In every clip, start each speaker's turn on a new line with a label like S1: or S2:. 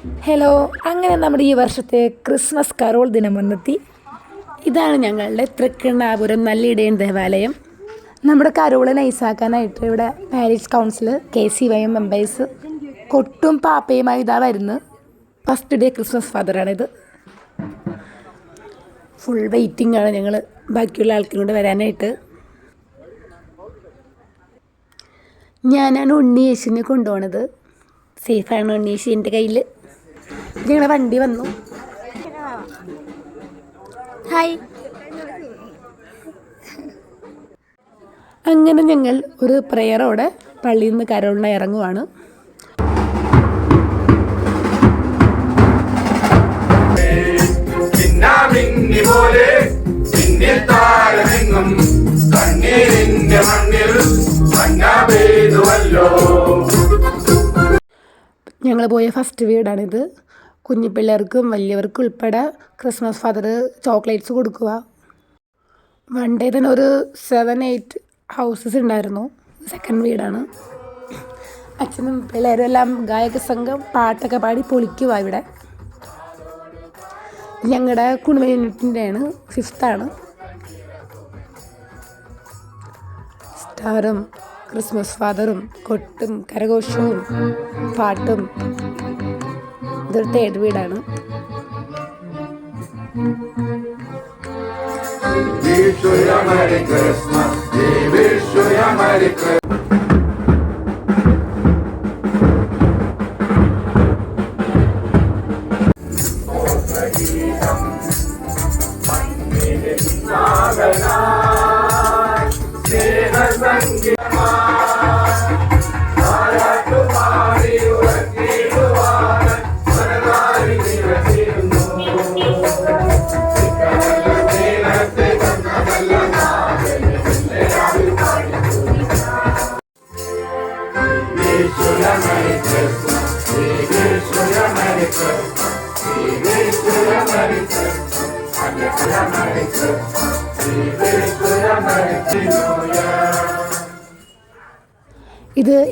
S1: Hello അങ്ങനെ നമ്മുടെ ഈ വർഷത്തെ ക്രിസ്മസ് കരോൾ ദിനം വന്നെത്തി ഇതാണ് ഞങ്ങളുടെ തൃക്കണ്ണാപുരം നല്ലിടയൻ ദേവാലയം. നമ്മുടെ കരോൾ നൈസാക്കാനായിട്ട് ഇവിടെ parish council K C Y members കൊട്ടും പാപ്പയുമായി ഇതാ വരുന്നത് ഫസ്റ്റ് ഡേ ക്രിസ്മസ് ഫാദറാണിത് ഫുൾ വെയിറ്റിംഗ് ആണ് ഞങ്ങൾ ബാക്കിയുള്ള ആൾക്കാരോട് വരാനായിട്ട്. ഞാനാണ് ഉണ്ണിയേശിനെ കൊണ്ടുപോണത്. സേഫാണ് ഉണ്ണിയേശി എന്റെ കയ്യിൽ ഞങ്ങളുടെ വണ്ടി വന്നു. ഹായ്. അങ്ങനെ ഞങ്ങൾ ഒരു പ്രെയറോടെ പള്ളിയിൽ നിന്ന് കരോളിന ഇറങ്ങുവാണ്. ഞങ്ങൾ പോയ ഫസ്റ്റ് വീടാണിത്. കുഞ്ഞു പിള്ളേർക്കും വലിയവർക്കും ഉൾപ്പെടെ ക്രിസ്മസ് ഫാദർ ചോക്ലേറ്റ്സ് കൊടുക്കുക. വൺ ഡേ തന്നെ ഒരു സെവൻ എയ്റ്റ് ഹൗസസ് ഉണ്ടായിരുന്നു സെക്കൻഡ് വീടാണ്. അച്ഛനും പിള്ളേരും എല്ലാം ഗായക സംഘം പാട്ടൊക്കെ പാടി പൊളിക്കുക ഇവിടെ. ഞങ്ങളുടെ കുടുംബ യൂണിറ്റിന്റെയാണ് ഫിഫ്ത്താണ് സ്റ്റാറും ക്രിസ്മസ് ഫാദറും കൊട്ടും കരഘോഷവും പാട്ടും ഇതൊരു തേർഡ് വീടാണ്
S2: Wish you a Merry Christmas. We wish you a Merry Christmas.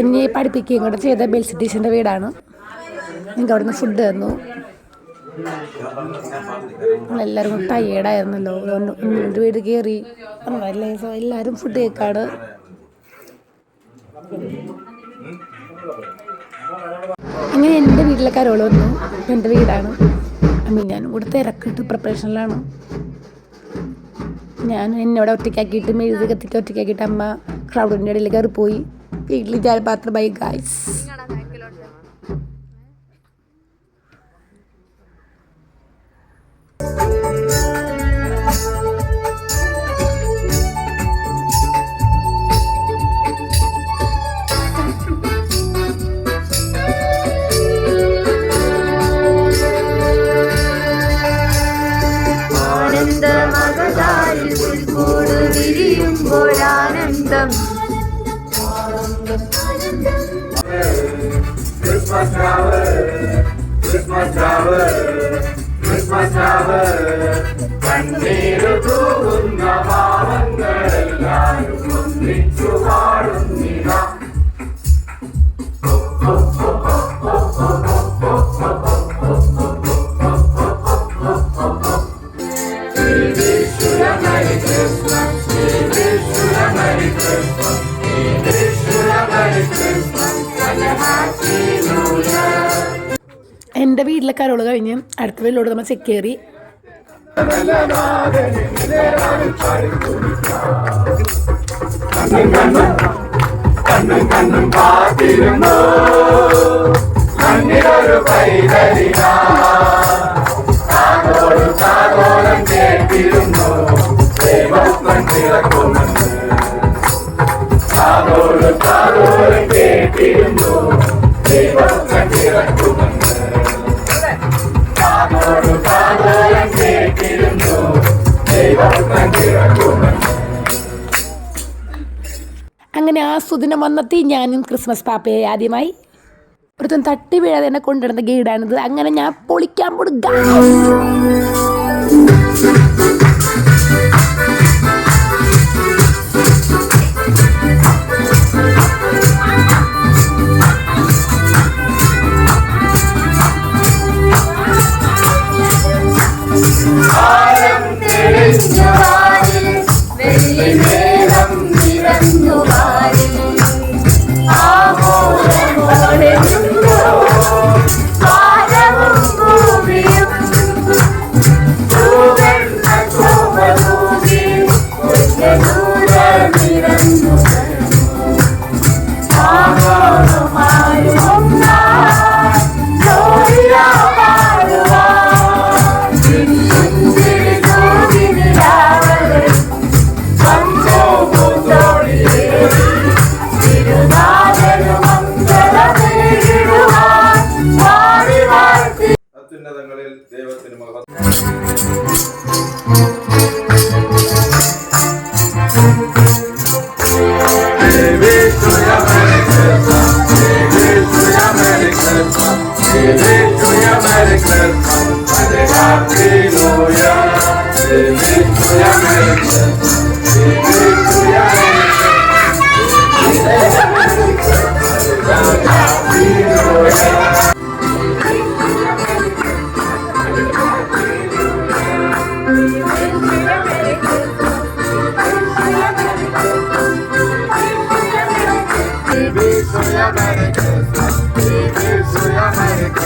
S1: എന്നെ പഠിപ്പിക്കുകയും കൂടെ ചെയ്ത ബെൽസി ടീച്ചറിന്റെ വീടാണ്. നിങ്ങൾക്ക് അവിടെ നിന്ന് ഫുഡ് തന്നു എല്ലാവരും ടയേർഡായിരുന്നല്ലോ എന്റെ വീട് കയറി. സോ എല്ലാവരും ഫുഡ് കേൾക്കാണ് അങ്ങനെ എന്റെ വീട്ടിലെ കരോൾ വന്നു. എന്റെ വീടാണ്. അമ്മ ഞാനും കൂടെ തിരക്കിട്ട് പ്രിപ്പറേഷനിലാണ് ഞാൻ എന്നോട് ഒറ്റയ്ക്കാക്കിയിട്ട് മെഴുതി കത്തിക്ക് ഒറ്റയ്ക്കാക്കിയിട്ട് അമ്മ ക്രൗഡിന്റെ ഇടയിൽ കയറി പോയി വീട്ടിൽ ജാലപാത്രം bye guys
S3: tower,
S2: Christmas tower, Christmas tower. கண்ணீர் தூவும் பாவங்கள் எல்லாரும் ஒன்றிச்சு வாழும்
S1: நிலா വീട്ടിലെ കരോൾ കഴിഞ്ഞ് അടുത്ത വീട്ടിലോട്ട് നമ്മൾ ചെക്ക് കയറി
S2: കണ്ണും ദൈവം തിളക്കുമെന്ന്
S1: അങ്ങനെ ആ സുദിനം വന്നെത്തി. ഞാനും ക്രിസ്മസ് പാപ്പയെ ആദ്യമായി. ഒരുത്തൻ തട്ടി വീഴാതെ എന്നെ കൊണ്ടുവരുന്ന ഗൈഡാണിത്. അങ്ങനെ ഞാൻ പൊളിക്കാൻ കൊടുക്ക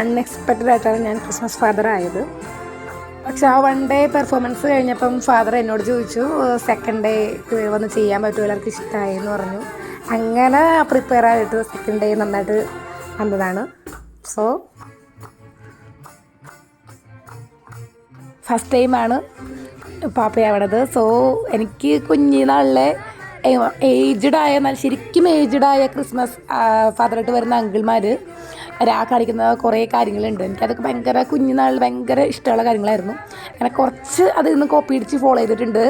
S1: അൺഎക്സ്പെക്റ്റഡ് ആയിട്ടാണ് ഞാൻ ക്രിസ്മസ് ഫാദർ ആയത്. പക്ഷെ ആ വൺ ഡേ പെർഫോമൻസ് കഴിഞ്ഞപ്പം ഫാദർ എന്നോട് ചോദിച്ചു സെക്കൻഡ് ഡേ വന്ന് ചെയ്യാൻ പറ്റുമോ? എല്ലാവർക്കും ഇഷ്ടമായി എന്ന് പറഞ്ഞു. അങ്ങനെ പ്രിപ്പയർ ആയിട്ട് സെക്കൻഡ് ഡേ നന്നായിട്ട് വന്നതാണ്. സോ ഫസ്റ്റ് ടൈമാണ് പാപ്പയാവണത് സോ എനിക്ക് കുഞ്ഞിനാളിലെ ഏജ്ഡ് എന്നാൽ ശരിക്കും ഏജ്ഡായ ക്രിസ്മസ് ഫാദറായിട്ട് വരുന്ന അങ്കിൾമാർ കാണിക്കുന്ന കുറേ കാര്യങ്ങളുണ്ട്. എനിക്കതൊക്കെ ഭയങ്കര കുഞ്ഞുനാളിൽ ഭയങ്കര ഇഷ്ടമുള്ള കാര്യങ്ങളായിരുന്നു. അങ്ങനെ കുറച്ച് അതിൽ നിന്ന് കോപ്പി അടിച്ച് ഫോളോ ചെയ്തിട്ടുണ്ട്.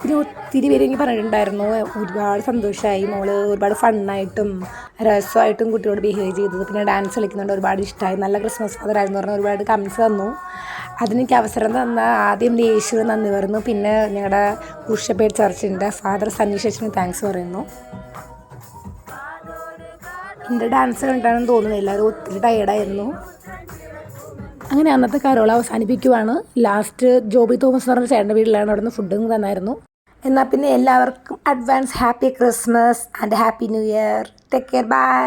S1: പിന്നെ ഒത്തിരി പേര് എനിക്ക് പറഞ്ഞിട്ടുണ്ടായിരുന്നു ഒരുപാട് സന്തോഷമായി മോൾ ഒരുപാട് ഫണ്ണായിട്ടും രസമായിട്ടും കുട്ടിയോട് ബിഹേവ് ചെയ്തത്. പിന്നെ ഡാൻസ് കളിക്കുന്നുണ്ട് ഒരുപാട് ഇഷ്ടമായി. നല്ല ക്രിസ്മസ് ഫാദറായിരുന്നു പറഞ്ഞാൽ ഒരുപാട് കമൻസ് തന്നു. അതിനെനിക്ക് അവസരം തന്ന ആദ്യം യേശു നന്ദി പറഞ്ഞു പിന്നെ ഞങ്ങളുടെ ഉഷപ്പേട് ചർച്ചിന്റെ ഫാദർ സണ്ണി താങ്ക്സ് പറയുന്നു. എന്റെ ഡാൻസ് കണ്ടാണെന്ന് തോന്നുന്നു. എല്ലാവരും ഒത്തിരി ടയേർഡായിരുന്നു അങ്ങനെ അന്നത്തെ കരോൾ അവസാനിപ്പിക്കുവാണ്. ലാസ്റ്റ് ജോബി തോമസ് എന്ന് പറഞ്ഞ ചേട്ടന്റെ വീട്ടിലാണ് അവിടെ നിന്ന് ഫുഡും തന്നായിരുന്നു. എന്നാൽ പിന്നെ എല്ലാവർക്കും advance happy Christmas and happy new year take care bye